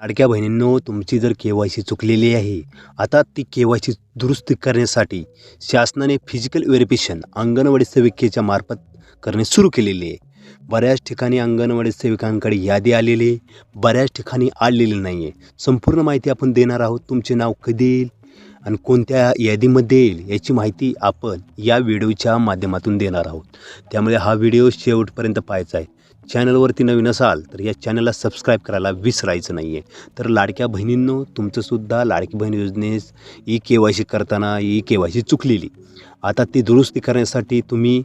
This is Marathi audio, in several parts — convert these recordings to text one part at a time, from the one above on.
लाडक्या बहिणींनो तुमची जर के वाय सी चुकलेली आहे आता ती के वाय सी दुरुस्ती करण्यासाठी शासनाने फिजिकल व्हेरिफिकेशन अंगणवाडी सेविकेच्या मार्फत करणे सुरू केलेले आहे. बऱ्याच ठिकाणी अंगणवाडी सेविकांकडे यादी आलेली आहे बऱ्याच ठिकाणी आलेली नाही आहे संपूर्ण माहिती आपण देणार आहोत तुमचे नाव कधी येईल आणि कोणत्या यादीमध्ये येईल याची माहिती आपण या व्हिडिओच्या माध्यमातून देणार आहोत. त्यामुळे हा व्हिडिओ शेवटपर्यंत पाहायचा आहे. चॅनलवरती नवीन असाल तर या चॅनलला सबस्क्राईब करायला विसरायचं नाही आहे तर लाडक्या बहिणींनो तुमचंसुद्धा लाडकी बहीण योजनेस ई के वाय सी करताना ई के वाय सी चुकलेली. आता ती दुरुस्ती करण्यासाठी तुम्ही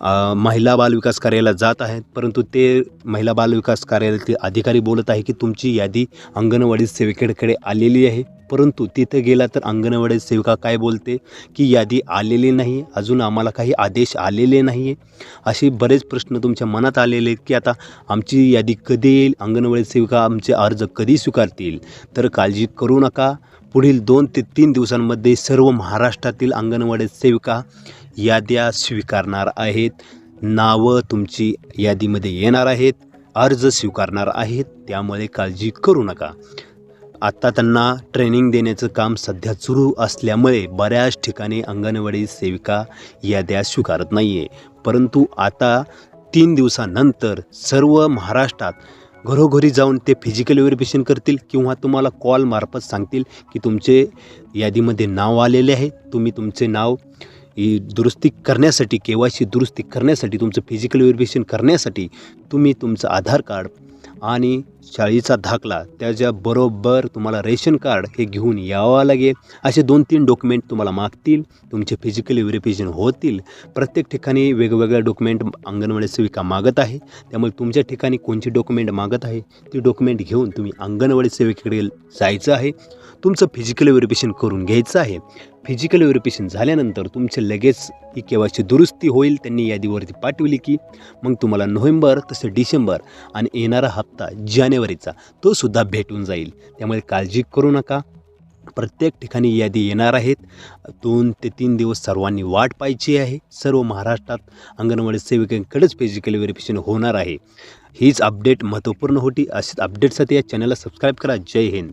महिला बालविकास कार्यालयात जात आहेत परंतु ते महिला बालविकास कार्यालयातील अधिकारी बोलत आहे की तुमची यादी अंगणवाडी सेविकेकडे आलेली आहे परंतु तिथं गेला तर अंगणवाडी सेविका काय बोलते की यादी आलेली नाही अजून आम्हाला काही आदेश आलेले नाही आहे असे बरेच प्रश्न तुमच्या मनात आलेले आहेत की आता आमची यादी कधी येईल अंगणवाडी सेविका आमचे अर्ज कधी स्वीकारतील? तर काळजी करू नका. पुढील दोन ते तीन दिवसांमध्ये सर्व महाराष्ट्रातील अंगणवाडी सेविका याद्या स्वीकारणार आहेत. नावं तुमची यादीमध्ये येणार आहेत. अर्ज स्वीकारणार आहेत. त्यामुळे काळजी करू नका. आत्ता त्यांना ट्रेनिंग देण्याचं काम सध्या सुरू असल्यामुळे बऱ्याच ठिकाणी अंगणवाडी सेविका याद्या स्वीकारत नाही आहे परंतु आता तीन दिवसानंतर सर्व महाराष्ट्रात घरोघरी जाऊन ते फिजिकल व्हेरिफिकेशन करतील किंवा तुम्हाला कॉलमार्फत सांगतील की तुमचे यादीमध्ये नाव आलेले आहे. तुम्ही तुमचे नाव दुरुस्ती करण्यासाठी के वाय सी दुरुस्ती करण्यासाठी तुमचं फिजिकल व्हेरिफिकेशन करण्यासाठी तुम्ही तुमचं आधार कार्ड आणि शाळेचा दाखला त्याच्याबरोबर तुम्हाला रेशन कार्ड हे घेऊन यावं लागेल असे दोन तीन डॉक्युमेंट तुम्हाला मागतील तुमचे फिजिकल व्हेरिफिकेशन होतील. प्रत्येक ठिकाणी वेगवेगळ्या डॉक्युमेंट अंगणवाडी सेविका मागत आहे. त्यामुळे तुमच्या ठिकाणी कोणची डॉक्युमेंट मागत आहे ती डॉक्युमेंट घेऊन तुम्ही अंगणवाडी सेविकेकडे जायचं आहे. तुमचं फिजिकल व्हेरिफिकेशन करून घ्यायचं आहे. फिजिकल व्हेरिफिकेशन झाल्यानंतर तुमचे लगेच ही केव्हाची दुरुस्ती होईल त्यांनी यादीवरती पाठवली की मग तुम्हाला नोव्हेंबर तसं डिसेंबर आणि येणारा हप्ता जानेवारीचा तो सुद्धा भेटून जाईल. त्यामुळे काळजी करू नका. प्रत्येक ठिकाणी यादी येणार आहेत. दोन ते तीन दिवस सर्वांनी वाट पाहायची आहे. सर्व महाराष्ट्रात अंगणवाडी सेविकांकडेच फिजिकल व्हेरिफिकेशन होणार आहे. हीच अपडेट महत्त्वपूर्ण होती. अशीच अपडेटसाठी या चॅनलला सबस्क्राईब करा. जय हिंद.